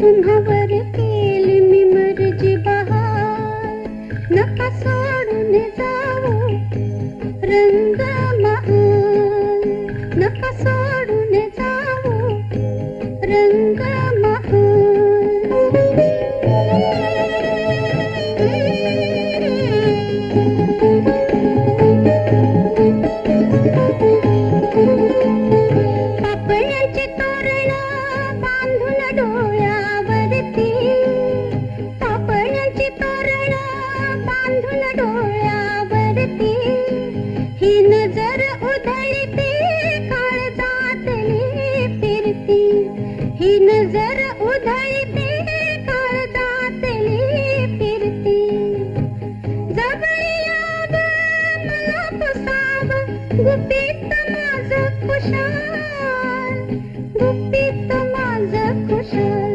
तुम्हावर केली मी मर्जी बहार. नका सोडून जाऊ रंग महार नका सोडून जाऊ रंग उधळते. ही नजर उधळते काळजातली फिरती. ही नजर उधळते काळजातली फिरती.